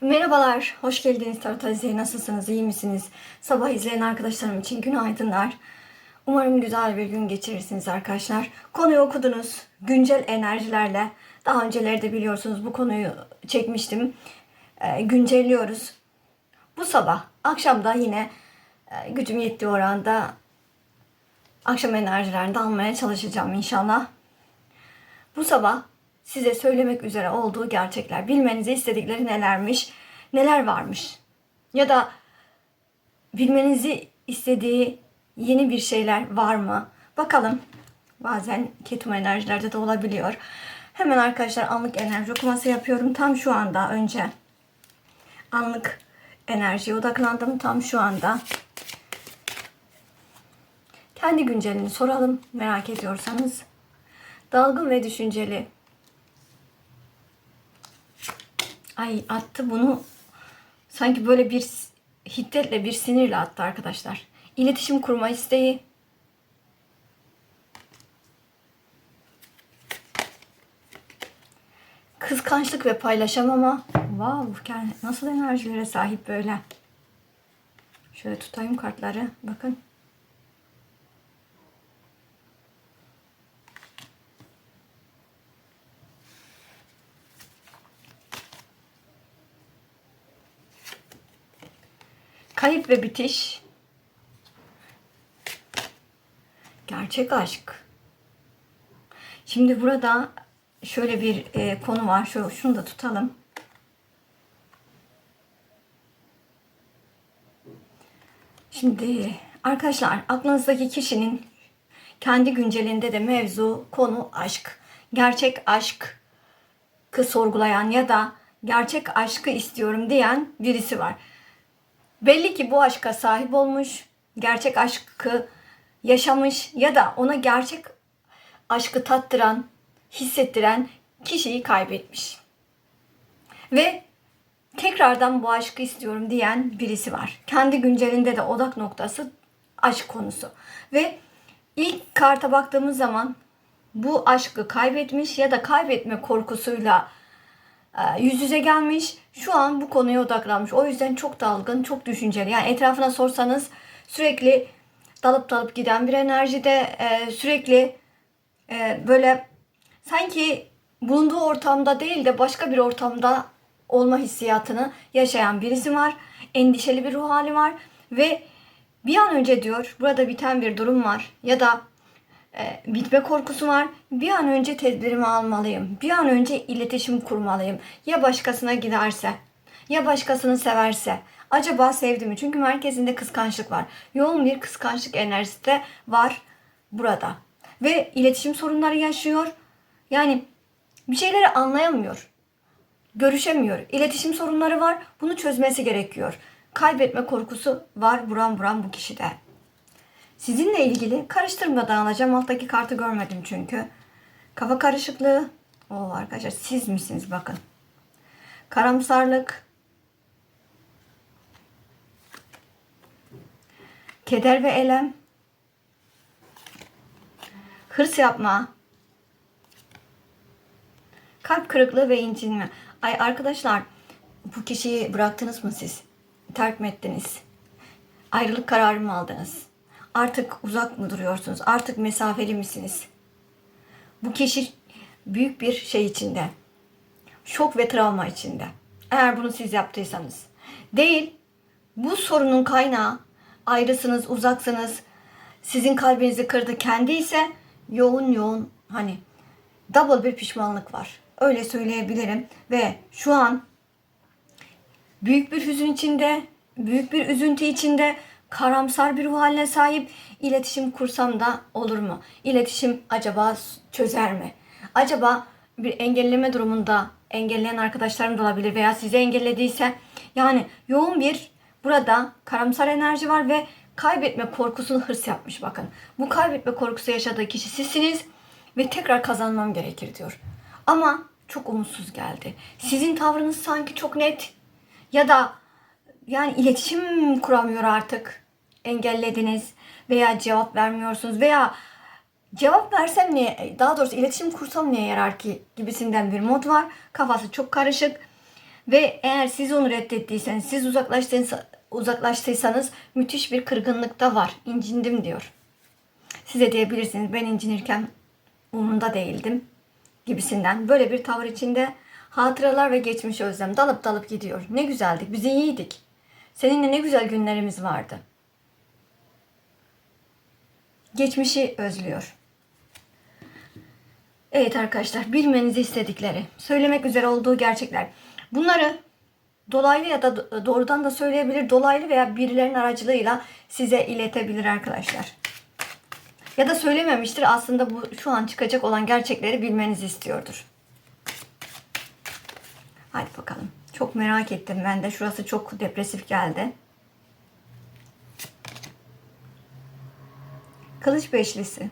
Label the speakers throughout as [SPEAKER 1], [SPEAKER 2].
[SPEAKER 1] Merhabalar, hoş geldiniz Tarot Azize'ye. Nasılsınız, iyi misiniz? Sabah izleyen arkadaşlarım için günaydınlar. Umarım güzel bir gün geçirirsiniz arkadaşlar. Konuyu okudunuz, güncel enerjilerle. Daha öncelerde biliyorsunuz bu konuyu çekmiştim. Ee, güncelliyoruz. Bu sabah, akşamda yine e, gücüm yettiği oranda akşam enerjilerini almaya çalışacağım inşallah. Bu sabah size söylemek üzere olduğu gerçekler, bilmenizi istedikleri nelermiş, neler varmış. Ya da bilmenizi istediği yeni bir şeyler var mı? Bakalım. Bazen ketum enerjilerde de olabiliyor. Hemen arkadaşlar anlık enerji okuması yapıyorum. Tam şu anda önce anlık enerjiye odaklandım. Tam şu anda. Kendi güncelini soralım merak ediyorsanız. Dalgın ve düşünceli. Ay attı bunu sanki böyle bir hiddetle bir sinirle attı arkadaşlar. İletişim kurma isteği. Kıskançlık ve paylaşamama. Wow, nasıl enerjilere sahip böyle. Şöyle tutayım kartları. Bakın. Kayıp ve bitiş. Gerçek aşk. Şimdi burada şöyle bir e, konu var. Şu, şunu da tutalım. Şimdi arkadaşlar aklınızdaki kişinin kendi güncelinde de mevzu konu aşk. Gerçek aşk sorgulayan ya da gerçek aşkı istiyorum diyen birisi var. Belli ki bu aşka sahip olmuş, gerçek aşkı yaşamış ya da ona gerçek aşkı tattıran, hissettiren kişiyi kaybetmiş. Ve tekrardan bu aşkı istiyorum diyen birisi var. Kendi güncelinde de odak noktası aşk konusu. Ve ilk karta baktığımız zaman bu aşkı kaybetmiş ya da kaybetme korkusuyla yüz yüze gelmiş. Şu an bu konuya odaklanmış. O yüzden çok dalgın, çok düşünceli. Yani etrafına sorsanız sürekli dalıp dalıp giden bir enerjide e, sürekli e, böyle sanki bulunduğu ortamda değil de başka bir ortamda olma hissiyatını yaşayan birisi var. Endişeli bir ruh hali var ve bir an önce diyor burada biten bir durum var ya da e, bitme korkusu var. Bir an önce tedbirimi almalıyım. Bir an önce iletişim kurmalıyım. Ya başkasına giderse, ya başkasını severse. Acaba sevdi mi? Çünkü merkezinde kıskançlık var. Yoğun bir kıskançlık enerjisi de var burada. Ve iletişim sorunları yaşıyor. Yani bir şeyleri anlayamıyor. Görüşemiyor. İletişim sorunları var. Bunu çözmesi gerekiyor. Kaybetme korkusu var buram buram bu kişide. Sizinle ilgili karıştırmadan alacağım. Alttaki kartı görmedim çünkü. Kafa karışıklığı. O arkadaşlar siz misiniz bakın. Karamsarlık. Keder ve elem. Hırs yapma. Kalp kırıklığı ve incinme. Ay arkadaşlar bu kişiyi bıraktınız mı siz? Terk mi ettiniz? Ayrılık kararı mı aldınız? Artık uzak mı duruyorsunuz? Artık mesafeli misiniz? Bu kişi büyük bir şey içinde. Şok ve travma içinde. Eğer bunu siz yaptıysanız. Değil. Bu sorunun kaynağı ayrısınız, uzaksınız. Sizin kalbinizi kırdı kendi ise yoğun yoğun hani double bir pişmanlık var. Öyle söyleyebilirim ve şu an büyük bir hüzün içinde, büyük bir üzüntü içinde karamsar bir ruh haline sahip iletişim kursam da olur mu? İletişim acaba çözer mi? Acaba bir engelleme durumunda engelleyen arkadaşlarım da olabilir veya sizi engellediyse yani yoğun bir burada karamsar enerji var ve kaybetme korkusunu hırs yapmış bakın. Bu kaybetme korkusu yaşadığı kişi sizsiniz ve tekrar kazanmam gerekir diyor. Ama çok umutsuz geldi. Sizin tavrınız sanki çok net ya da yani iletişim kuramıyor artık. Engellediniz veya cevap vermiyorsunuz veya cevap versem ne daha doğrusu iletişim kursam neye yarar ki gibisinden bir mod var. Kafası çok karışık Ve eğer siz onu reddettiyseniz, siz uzaklaştıysa- uzaklaştıysanız müthiş bir kırgınlık da var. İncindim diyor. Size diyebilirsiniz ben incinirken umurunda değildim gibisinden. Böyle bir tavır içinde hatıralar ve geçmiş özlem dalıp dalıp gidiyor. Ne güzeldik, biz iyiydik. Seninle ne güzel günlerimiz vardı. Geçmişi özlüyor. Evet arkadaşlar, bilmenizi istedikleri, söylemek üzere olduğu gerçekler. Bunları dolaylı ya da do- doğrudan da söyleyebilir, dolaylı veya birilerinin aracılığıyla size iletebilir arkadaşlar. Ya da söylememiştir aslında bu şu an çıkacak olan gerçekleri bilmenizi istiyordur. Hadi bakalım. Çok merak ettim ben de. Şurası çok depresif geldi. Kılıç beşlisi.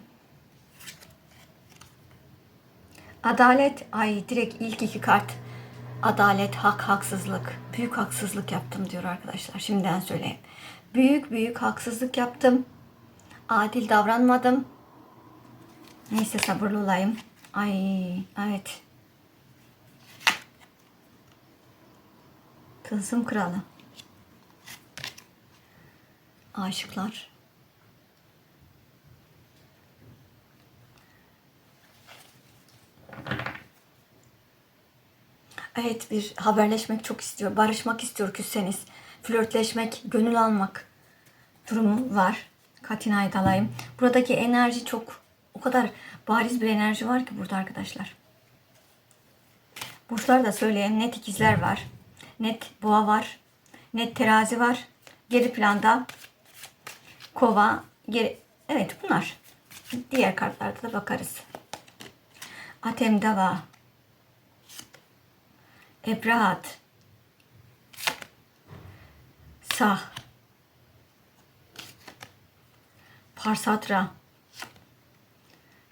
[SPEAKER 1] Adalet. Ay direkt ilk iki kart. Adalet, hak, haksızlık. Büyük haksızlık yaptım diyor arkadaşlar. Şimdiden söyleyeyim. Büyük büyük haksızlık yaptım. Adil davranmadım. Neyse sabırlı olayım. Ay evet. Tılsım kralı. Aşıklar. Evet bir haberleşmek çok istiyor. Barışmak istiyor küsseniz. Flörtleşmek, gönül almak durumu var. Katina'yı da alayım. Buradaki enerji çok o kadar bariz bir enerji var ki burada arkadaşlar. Burçlar da söyleyen net ikizler var. Net boğa var. Net terazi var. Geri planda kova. Geri... Evet bunlar. Diğer kartlarda da bakarız. Atem Dava. Ebrahat. Sah. Parsatra.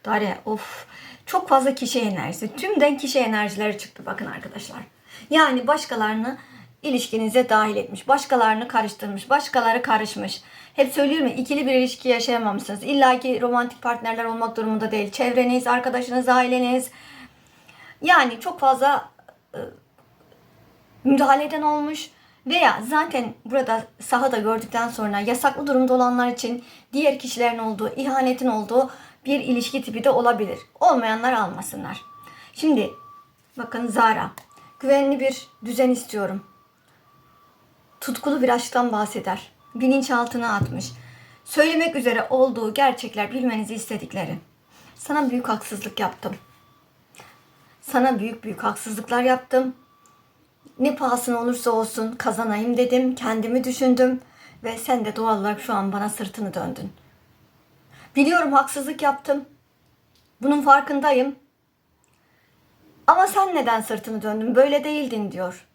[SPEAKER 1] Dare of çok fazla kişi enerjisi. Tümden kişi enerjileri çıktı bakın arkadaşlar. Yani başkalarını ilişkinize dahil etmiş. Başkalarını karıştırmış. Başkaları karışmış. Hep söylüyorum ya ikili bir ilişki yaşayamamışsınız. İlla ki romantik partnerler olmak durumunda değil. Çevreniz, arkadaşınız, aileniz. Yani çok fazla e, müdahaleden olmuş veya zaten burada sahada gördükten sonra yasaklı durumda olanlar için diğer kişilerin olduğu, ihanetin olduğu bir ilişki tipi de olabilir. Olmayanlar almasınlar. Şimdi bakın Zara. Güvenli bir düzen istiyorum. Tutkulu bir aşktan bahseder. Bilinçaltına atmış. Söylemek üzere olduğu gerçekler bilmenizi istedikleri. Sana büyük haksızlık yaptım. Sana büyük büyük haksızlıklar yaptım ne pahasına olursa olsun kazanayım dedim. Kendimi düşündüm ve sen de doğal olarak şu an bana sırtını döndün. Biliyorum haksızlık yaptım. Bunun farkındayım. Ama sen neden sırtını döndün? Böyle değildin diyor.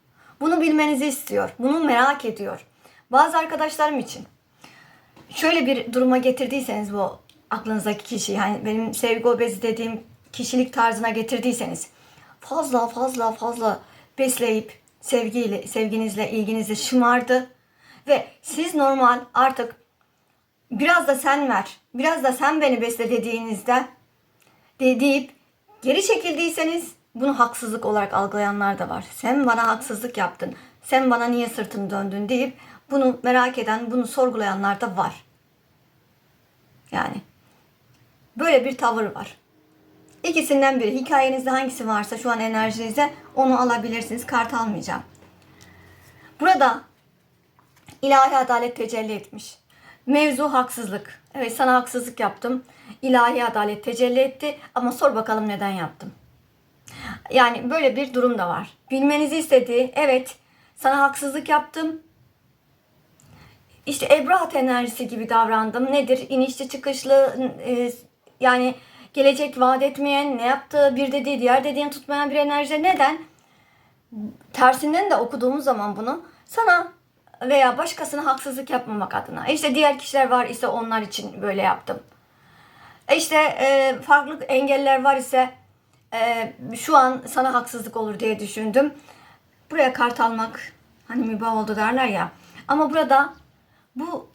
[SPEAKER 1] Bunu bilmenizi istiyor. Bunu merak ediyor. Bazı arkadaşlarım için şöyle bir duruma getirdiyseniz bu aklınızdaki kişiyi yani benim sevgi obezi dediğim kişilik tarzına getirdiyseniz fazla fazla fazla besleyip sevgiyle sevginizle ilginizle şımardı ve siz normal artık biraz da sen ver biraz da sen beni besle dediğinizde de deyip geri çekildiyseniz bunu haksızlık olarak algılayanlar da var. Sen bana haksızlık yaptın. Sen bana niye sırtını döndün deyip bunu merak eden, bunu sorgulayanlar da var. Yani böyle bir tavır var. İkisinden biri. Hikayenizde hangisi varsa şu an enerjinize onu alabilirsiniz. Kart almayacağım. Burada ilahi adalet tecelli etmiş. Mevzu haksızlık. Evet sana haksızlık yaptım. İlahi adalet tecelli etti ama sor bakalım neden yaptım. Yani böyle bir durum da var. Bilmenizi istediği evet sana haksızlık yaptım. İşte Ebrahat enerjisi gibi davrandım. Nedir? İnişli çıkışlı e, yani gelecek vaat etmeyen, ne yaptığı bir dediği diğer dediğini tutmayan bir enerji. Neden? Tersinden de okuduğumuz zaman bunu sana veya başkasına haksızlık yapmamak adına. İşte diğer kişiler var ise onlar için böyle yaptım. E İşte e, farklı engeller var ise e, şu an sana haksızlık olur diye düşündüm. Buraya kart almak hani mübah oldu derler ya. Ama burada bu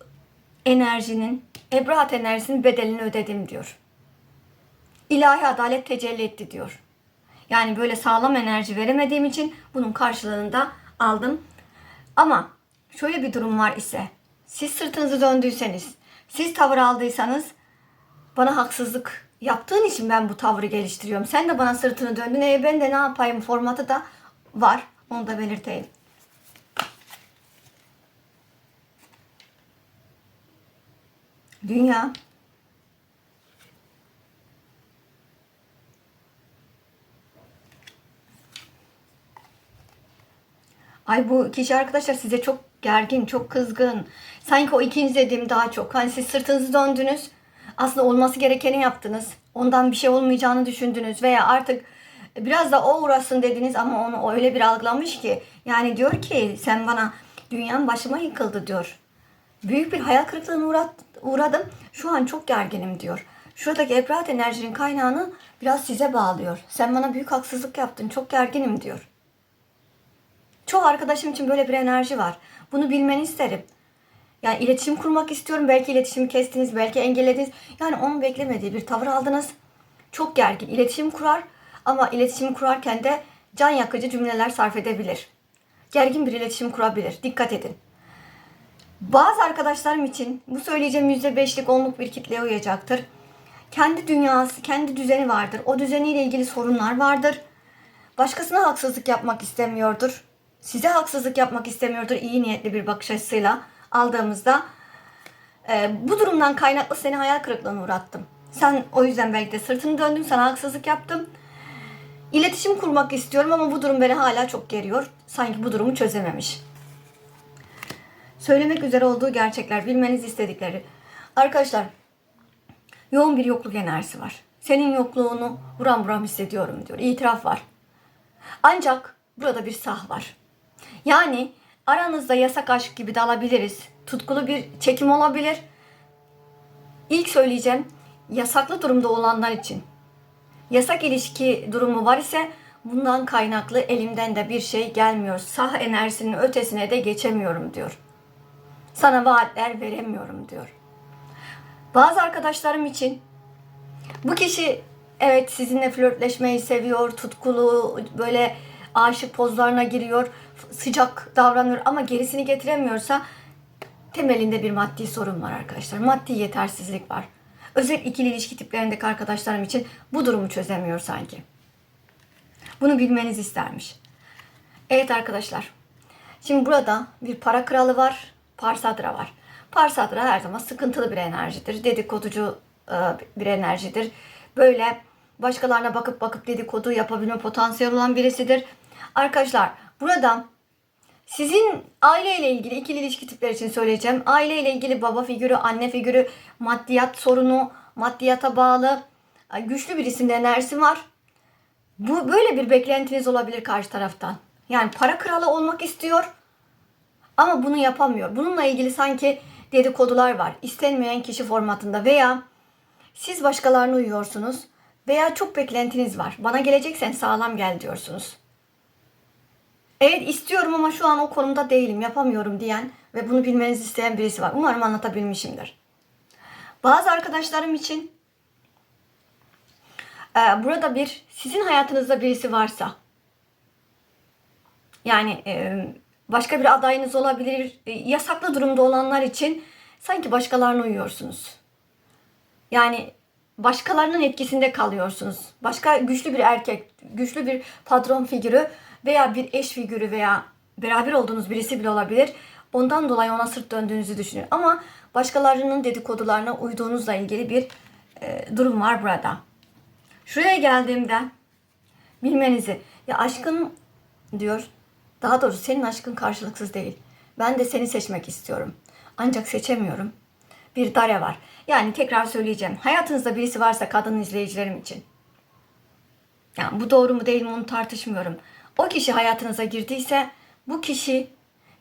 [SPEAKER 1] enerjinin, Ebrahat enerjisinin bedelini ödedim diyor. İlahi adalet tecelli etti diyor. Yani böyle sağlam enerji veremediğim için bunun karşılığında aldım. Ama şöyle bir durum var ise siz sırtınızı döndüyseniz, siz tavır aldıysanız bana haksızlık yaptığın için ben bu tavrı geliştiriyorum. Sen de bana sırtını döndün. E ben de ne yapayım formatı da var. Onu da belirteyim. Dünya Ay bu kişi arkadaşlar size çok gergin, çok kızgın. Sanki o ikinci dediğim daha çok. Hani siz sırtınızı döndünüz. Aslında olması gerekeni yaptınız. Ondan bir şey olmayacağını düşündünüz. Veya artık biraz da o uğraşsın dediniz ama onu öyle bir algılamış ki. Yani diyor ki sen bana dünyam başıma yıkıldı diyor. Büyük bir hayal kırıklığına uğrat, uğradım. Şu an çok gerginim diyor. Şuradaki ebrat enerjinin kaynağını biraz size bağlıyor. Sen bana büyük haksızlık yaptın. Çok gerginim diyor. Çoğu arkadaşım için böyle bir enerji var. Bunu bilmeni isterim. Yani iletişim kurmak istiyorum. Belki iletişimi kestiniz, belki engellediniz. Yani onun beklemediği bir tavır aldınız. Çok gergin. İletişim kurar ama iletişim kurarken de can yakıcı cümleler sarf edebilir. Gergin bir iletişim kurabilir. Dikkat edin. Bazı arkadaşlarım için bu söyleyeceğim %5'lik, 10'luk bir kitleye uyacaktır. Kendi dünyası, kendi düzeni vardır. O düzeniyle ilgili sorunlar vardır. Başkasına haksızlık yapmak istemiyordur. Size haksızlık yapmak istemiyordur iyi niyetli bir bakış açısıyla aldığımızda. e, bu durumdan kaynaklı seni hayal kırıklığına uğrattım. Sen o yüzden belki de sırtını döndün, sana haksızlık yaptım. İletişim kurmak istiyorum ama bu durum beni hala çok geriyor. Sanki bu durumu çözememiş. Söylemek üzere olduğu gerçekler, bilmenizi istedikleri. Arkadaşlar, yoğun bir yokluk enerjisi var. Senin yokluğunu buram buram hissediyorum diyor. İtiraf var. Ancak burada bir sah var. Yani aranızda yasak aşk gibi de alabiliriz. Tutkulu bir çekim olabilir. İlk söyleyeceğim yasaklı durumda olanlar için. Yasak ilişki durumu var ise bundan kaynaklı elimden de bir şey gelmiyor. Sah enerjisinin ötesine de geçemiyorum diyor. Sana vaatler veremiyorum diyor. Bazı arkadaşlarım için bu kişi evet sizinle flörtleşmeyi seviyor, tutkulu böyle aşık pozlarına giriyor, sıcak davranıyor ama gerisini getiremiyorsa temelinde bir maddi sorun var arkadaşlar. Maddi yetersizlik var. Özel ikili ilişki tiplerindeki arkadaşlarım için bu durumu çözemiyor sanki. Bunu bilmenizi istermiş. Evet arkadaşlar. Şimdi burada bir para kralı var, parsadra var. Parsadra her zaman sıkıntılı bir enerjidir. Dedikoducu e, bir enerjidir. Böyle başkalarına bakıp bakıp dedikodu yapabilme potansiyeli olan birisidir. Arkadaşlar burada sizin aileyle ilgili ikili ilişki tipleri için söyleyeceğim. Aileyle ilgili baba figürü, anne figürü, maddiyat sorunu, maddiyata bağlı e, güçlü bir isimde enerjisi var. Bu böyle bir beklentiniz olabilir karşı taraftan. Yani para kralı olmak istiyor ama bunu yapamıyor. Bununla ilgili sanki dedikodular var. İstenmeyen kişi formatında veya siz başkalarına uyuyorsunuz veya çok beklentiniz var. Bana geleceksen sağlam gel diyorsunuz. Evet istiyorum ama şu an o konumda değilim, yapamıyorum diyen ve bunu bilmenizi isteyen birisi var. Umarım anlatabilmişimdir. Bazı arkadaşlarım için e, burada bir sizin hayatınızda birisi varsa yani e, başka bir adayınız olabilir. E, yasaklı durumda olanlar için sanki başkalarına uyuyorsunuz. Yani başkalarının etkisinde kalıyorsunuz. Başka güçlü bir erkek, güçlü bir patron figürü veya bir eş figürü veya beraber olduğunuz birisi bile olabilir. Ondan dolayı ona sırt döndüğünüzü düşünün. Ama başkalarının dedikodularına uyduğunuzla ilgili bir e, durum var burada. Şuraya geldiğimde bilmenizi ya aşkın diyor daha doğrusu senin aşkın karşılıksız değil. Ben de seni seçmek istiyorum. Ancak seçemiyorum. Bir dare var. Yani tekrar söyleyeceğim. Hayatınızda birisi varsa kadın izleyicilerim için. Yani bu doğru mu değil mi onu tartışmıyorum. O kişi hayatınıza girdiyse bu kişi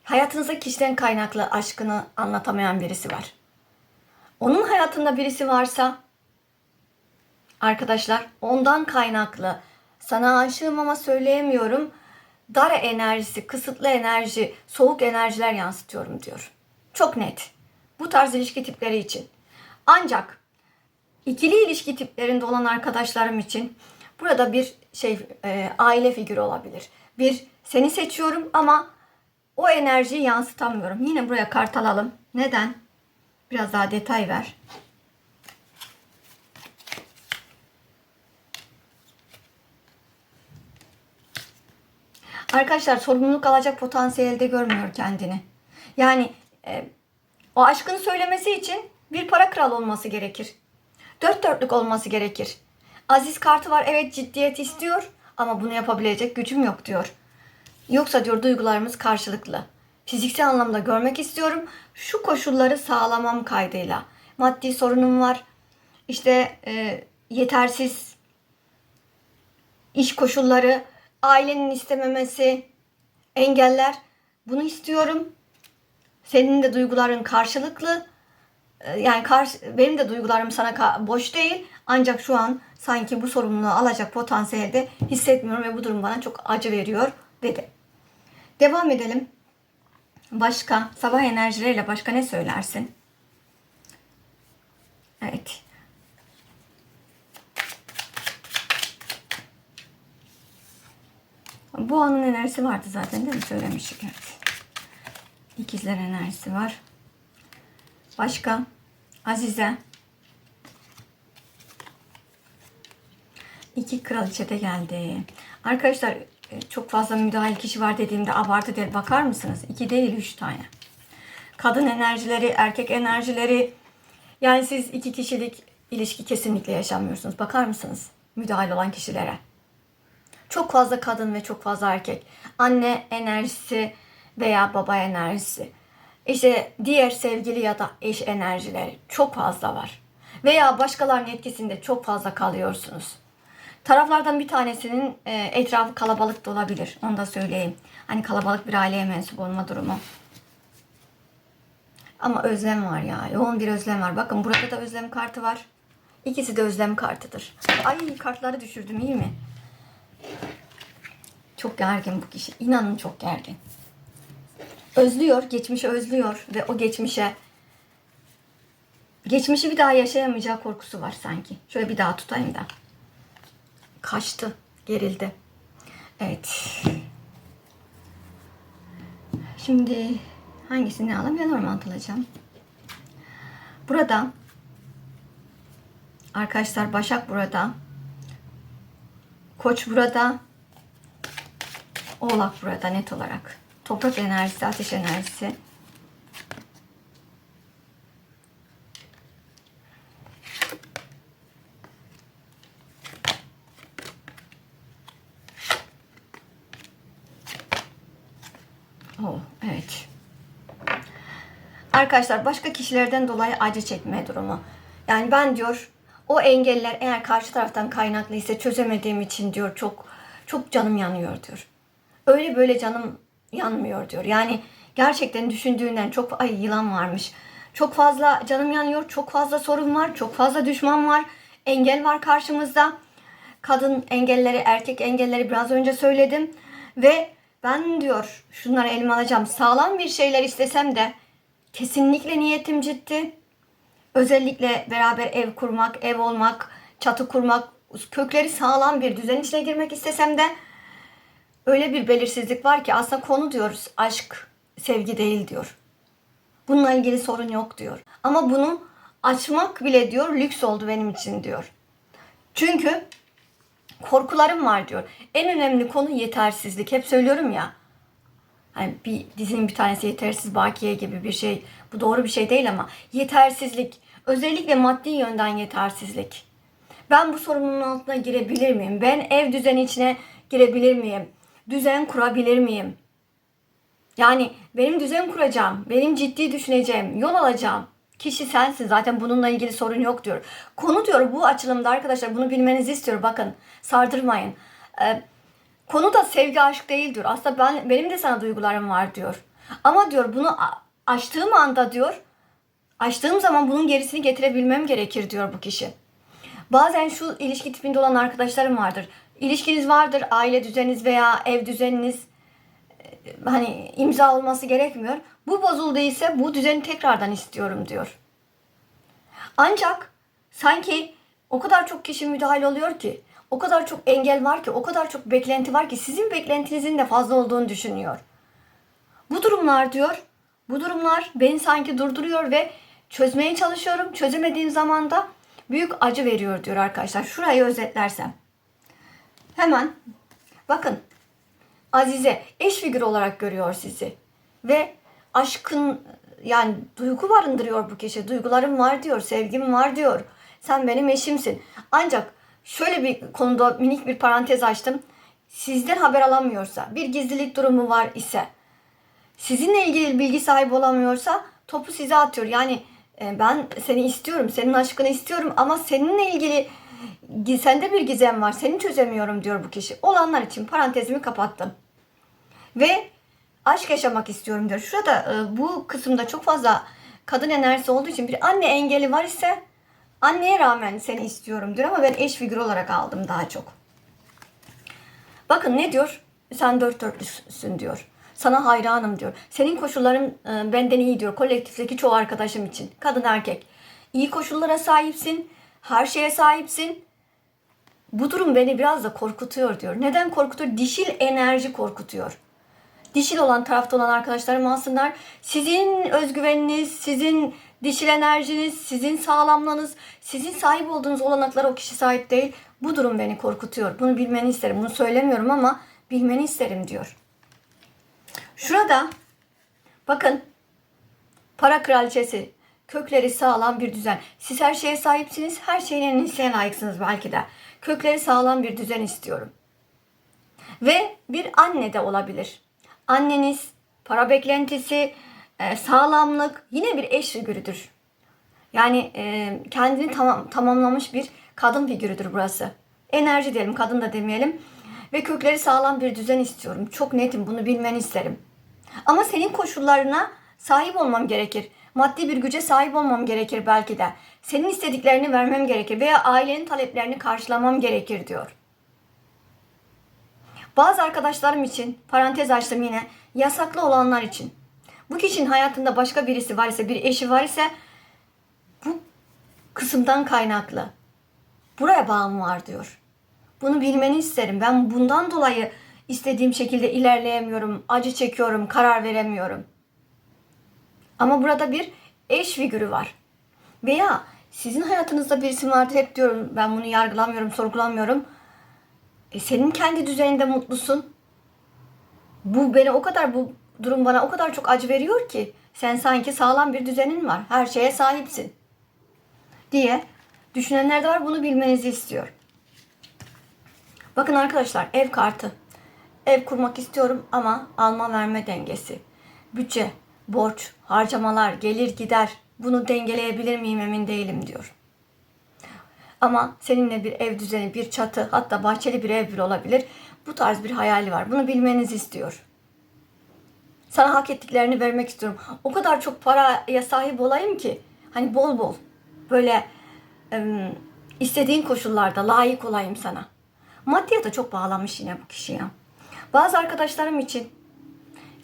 [SPEAKER 1] hayatınızdaki kişiden kaynaklı aşkını anlatamayan birisi var. Onun hayatında birisi varsa arkadaşlar ondan kaynaklı sana aşığım ama söyleyemiyorum. Dar enerjisi, kısıtlı enerji, soğuk enerjiler yansıtıyorum diyor. Çok net. Bu tarz ilişki tipleri için. Ancak ikili ilişki tiplerinde olan arkadaşlarım için burada bir şey e, aile figürü olabilir. Bir seni seçiyorum ama o enerjiyi yansıtamıyorum. Yine buraya kart alalım. Neden? Biraz daha detay ver. Arkadaşlar sorumluluk alacak potansiyelde görmüyor kendini. Yani e, o aşkını söylemesi için bir para kral olması gerekir. Dört dörtlük olması gerekir. Aziz kartı var evet ciddiyet istiyor ama bunu yapabilecek gücüm yok diyor. Yoksa diyor duygularımız karşılıklı. Fiziksel anlamda görmek istiyorum. Şu koşulları sağlamam kaydıyla. Maddi sorunum var. İşte e, yetersiz iş koşulları, ailenin istememesi, engeller. Bunu istiyorum. Senin de duyguların karşılıklı. Ee, Yani karşı, benim de duygularım sana boş değil. Ancak şu an sanki bu sorumluluğu alacak potansiyelde hissetmiyorum ve bu durum bana çok acı veriyor dedi. Devam edelim. Başka sabah enerjileriyle başka ne söylersin? Evet. Bu anın enerjisi vardı zaten değil mi? Söylemiştik evet. İkizler enerjisi var. Başka? Azize. İki kraliçe de geldi. Arkadaşlar e, çok fazla müdahil kişi var dediğimde abartı değil. Bakar mısınız? İki değil üç tane. Kadın enerjileri, erkek enerjileri. Yani siz iki kişilik ilişki kesinlikle yaşamıyorsunuz. Bakar mısınız? Müdahil olan kişilere. Çok fazla kadın ve çok fazla erkek. Anne enerjisi veya baba enerjisi. İşte diğer sevgili ya da eş enerjileri çok fazla var. Veya başkalarının etkisinde çok fazla kalıyorsunuz. Taraflardan bir tanesinin e, etrafı kalabalık da olabilir. Onu da söyleyeyim. Hani kalabalık bir aileye mensup olma durumu. Ama özlem var ya. Yoğun bir özlem var. Bakın burada da özlem kartı var. İkisi de özlem kartıdır. Ay kartları düşürdüm iyi mi? Çok gergin bu kişi. İnanın çok gergin. Özlüyor, geçmişi özlüyor ve o geçmişe geçmişi bir daha yaşayamayacağı korkusu var sanki. Şöyle bir daha tutayım da. Kaçtı, gerildi. Evet. Şimdi hangisini alayım? Ben normal alacağım. Burada arkadaşlar Başak burada. Koç burada. Oğlak burada net olarak. Toprak enerjisi, ateş enerjisi. Oh, evet. Arkadaşlar başka kişilerden dolayı acı çekme durumu. Yani ben diyor o engeller eğer karşı taraftan kaynaklıysa çözemediğim için diyor çok çok canım yanıyor diyor. Öyle böyle canım yanmıyor diyor. Yani gerçekten düşündüğünden çok ay yılan varmış. Çok fazla canım yanıyor, çok fazla sorun var, çok fazla düşman var, engel var karşımızda. Kadın engelleri, erkek engelleri biraz önce söyledim. Ve ben diyor şunları elime alacağım. Sağlam bir şeyler istesem de kesinlikle niyetim ciddi. Özellikle beraber ev kurmak, ev olmak, çatı kurmak, kökleri sağlam bir düzen içine girmek istesem de öyle bir belirsizlik var ki aslında konu diyoruz aşk, sevgi değil diyor. Bununla ilgili sorun yok diyor. Ama bunu açmak bile diyor lüks oldu benim için diyor. Çünkü korkularım var diyor. En önemli konu yetersizlik. Hep söylüyorum ya. Hani bir dizinin bir tanesi yetersiz bakiye gibi bir şey. Bu doğru bir şey değil ama yetersizlik. Özellikle maddi yönden yetersizlik. Ben bu sorumluluğun altına girebilir miyim? Ben ev düzeni içine girebilir miyim? Düzen kurabilir miyim? Yani benim düzen kuracağım, benim ciddi düşüneceğim, yol alacağım kişi sensin. Zaten bununla ilgili sorun yok diyor. Konu diyor bu açılımda arkadaşlar bunu bilmenizi istiyor. Bakın sardırmayın. Ee, konu da sevgi aşk değil diyor. Aslında ben benim de sana duygularım var diyor. Ama diyor bunu açtığım anda diyor açtığım zaman bunun gerisini getirebilmem gerekir diyor bu kişi. Bazen şu ilişki tipinde olan arkadaşlarım vardır. İlişkiniz vardır, aile düzeniniz veya ev düzeniniz hani imza olması gerekmiyor. Bu bozulduysa bu düzeni tekrardan istiyorum diyor. Ancak sanki o kadar çok kişi müdahil oluyor ki, o kadar çok engel var ki, o kadar çok beklenti var ki sizin beklentinizin de fazla olduğunu düşünüyor. Bu durumlar diyor, bu durumlar beni sanki durduruyor ve çözmeye çalışıyorum. Çözemediğim zaman da büyük acı veriyor diyor arkadaşlar. Şurayı özetlersem. Hemen bakın Azize eş figür olarak görüyor sizi. Ve aşkın yani duygu barındırıyor bu kişi. Duygularım var diyor, sevgim var diyor. Sen benim eşimsin. Ancak şöyle bir konuda minik bir parantez açtım. Sizden haber alamıyorsa, bir gizlilik durumu var ise, sizinle ilgili bilgi sahibi olamıyorsa topu size atıyor. Yani e, ben seni istiyorum, senin aşkını istiyorum ama seninle ilgili gi- sende bir gizem var, seni çözemiyorum diyor bu kişi. Olanlar için parantezimi kapattım. Ve aşk yaşamak istiyorum diyor. Şurada e, bu kısımda çok fazla kadın enerjisi olduğu için bir anne engeli var ise anneye rağmen seni istiyorum diyor ama ben eş figür olarak aldım daha çok. Bakın ne diyor? Sen dört dörtlüsün diyor. Sana hayranım diyor. Senin koşulların e, benden iyi diyor. Kolektifteki çoğu arkadaşım için. Kadın erkek. İyi koşullara sahipsin. Her şeye sahipsin. Bu durum beni biraz da korkutuyor diyor. Neden korkutuyor? Dişil enerji korkutuyor. Dişil olan tarafta olan arkadaşlarım alsınlar. Sizin özgüveniniz, sizin dişil enerjiniz, sizin sağlamlığınız, sizin sahip olduğunuz olanaklara o kişi sahip değil. Bu durum beni korkutuyor. Bunu bilmeni isterim. Bunu söylemiyorum ama bilmeni isterim diyor. Şurada bakın para kraliçesi kökleri sağlam bir düzen. Siz her şeye sahipsiniz. Her şeyin en iyisine layıksınız belki de. Kökleri sağlam bir düzen istiyorum. Ve bir anne de olabilir. Anneniz, para beklentisi, e, sağlamlık yine bir eş figürüdür. Yani e, kendini tamam, tamamlamış bir kadın figürüdür burası. Enerji diyelim, kadın da demeyelim. Ve kökleri sağlam bir düzen istiyorum. Çok netim, bunu bilmeni isterim. Ama senin koşullarına sahip olmam gerekir. Maddi bir güce sahip olmam gerekir belki de. Senin istediklerini vermem gerekir veya ailenin taleplerini karşılamam gerekir diyor. Bazı arkadaşlarım için, parantez açtım yine, yasaklı olanlar için. Bu kişinin hayatında başka birisi var ise, bir eşi var ise bu kısımdan kaynaklı. Buraya bağım var diyor. Bunu bilmeni isterim. Ben bundan dolayı istediğim şekilde ilerleyemiyorum, acı çekiyorum, karar veremiyorum. Ama burada bir eş figürü var. Veya sizin hayatınızda birisi vardır hep diyorum ben bunu yargılamıyorum, sorgulamıyorum. E senin kendi düzeninde mutlusun. Bu beni o kadar bu durum bana o kadar çok acı veriyor ki sen sanki sağlam bir düzenin var. Her şeye sahipsin. diye düşünenler de var. Bunu bilmenizi istiyor. Bakın arkadaşlar ev kartı. Ev kurmak istiyorum ama alma verme dengesi. Bütçe, borç, harcamalar, gelir gider. Bunu dengeleyebilir miyim emin değilim diyor. Ama seninle bir ev düzeni, bir çatı, hatta bahçeli bir ev bile olabilir. Bu tarz bir hayali var. Bunu bilmenizi istiyor. Sana hak ettiklerini vermek istiyorum. O kadar çok paraya sahip olayım ki hani bol bol böyle istediğin koşullarda layık olayım sana. Maddiyata çok bağlanmış yine bu kişi ya. Bazı arkadaşlarım için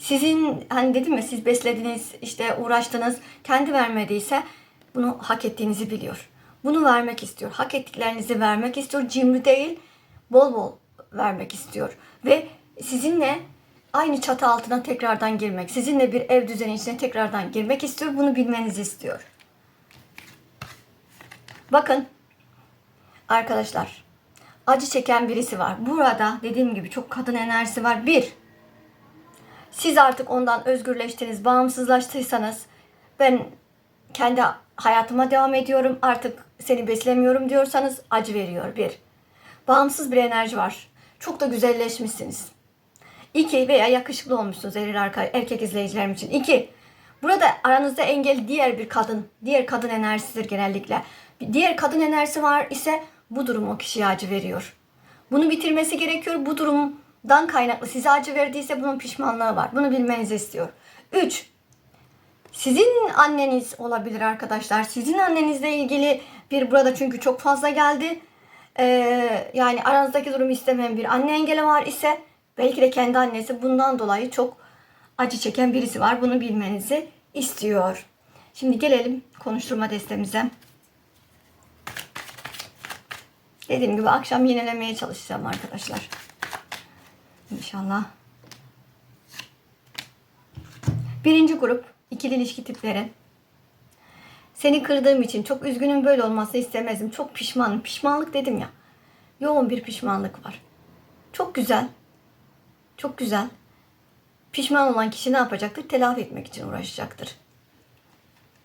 [SPEAKER 1] sizin hani dedim ya siz beslediniz işte uğraştınız kendi vermediyse bunu hak ettiğinizi biliyor. Bunu vermek istiyor. Hak ettiklerinizi vermek istiyor. Cimri değil bol bol vermek istiyor. Ve sizinle aynı çatı altına tekrardan girmek, sizinle bir ev düzeni içine tekrardan girmek istiyor. Bunu bilmenizi istiyor. Bakın arkadaşlar acı çeken birisi var. Burada dediğim gibi çok kadın enerjisi var. Bir, siz artık ondan özgürleştiniz, bağımsızlaştıysanız ben kendi hayatıma devam ediyorum. Artık seni beslemiyorum diyorsanız acı veriyor. Bir. Bağımsız bir enerji var. Çok da güzelleşmişsiniz. İki veya yakışıklı olmuşsunuz erkek izleyicilerim için. İki. Burada aranızda engel diğer bir kadın, diğer kadın enerjisidir genellikle. Diğer kadın enerjisi var ise bu durum o kişiye acı veriyor. Bunu bitirmesi gerekiyor. Bu durumdan kaynaklı size acı verdiyse bunun pişmanlığı var. Bunu bilmenizi istiyor. Üç. Sizin anneniz olabilir arkadaşlar. Sizin annenizle ilgili bir burada çünkü çok fazla geldi. Ee, yani aranızdaki durumu istemeyen bir anne engeli var ise belki de kendi annesi bundan dolayı çok acı çeken birisi var. Bunu bilmenizi istiyor. Şimdi gelelim konuşturma destemize. Dediğim gibi akşam yenilemeye çalışacağım arkadaşlar. İnşallah. Birinci grup ikili ilişki tipleri. Seni kırdığım için çok üzgünüm böyle olmasını istemezdim. Çok pişmanım. Pişmanlık dedim ya. Yoğun bir pişmanlık var. Çok güzel. Çok güzel. Pişman olan kişi ne yapacaktır? Telafi etmek için uğraşacaktır.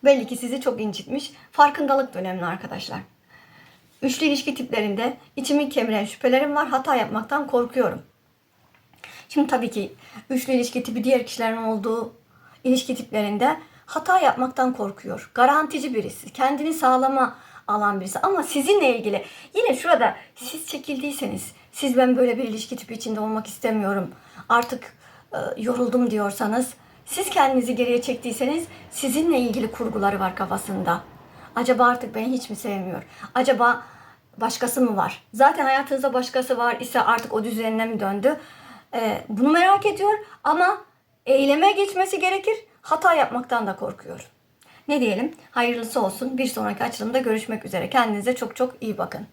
[SPEAKER 1] Belli ki sizi çok incitmiş. Farkındalık da önemli arkadaşlar. Üçlü ilişki tiplerinde içimi kemiren şüphelerim var. Hata yapmaktan korkuyorum. Şimdi tabii ki üçlü ilişki tipi diğer kişilerin olduğu ilişki tiplerinde hata yapmaktan korkuyor. Garantici birisi, kendini sağlama alan birisi ama sizinle ilgili yine şurada siz çekildiyseniz, siz ben böyle bir ilişki tipi içinde olmak istemiyorum. Artık e, yoruldum diyorsanız, siz kendinizi geriye çektiyseniz sizinle ilgili kurguları var kafasında. Acaba artık beni hiç mi sevmiyor? Acaba başkası mı var? Zaten hayatınızda başkası var ise artık o düzenine mi döndü? Ee, bunu merak ediyor ama eyleme geçmesi gerekir. Hata yapmaktan da korkuyor. Ne diyelim? Hayırlısı olsun. Bir sonraki açılımda görüşmek üzere. Kendinize çok çok iyi bakın.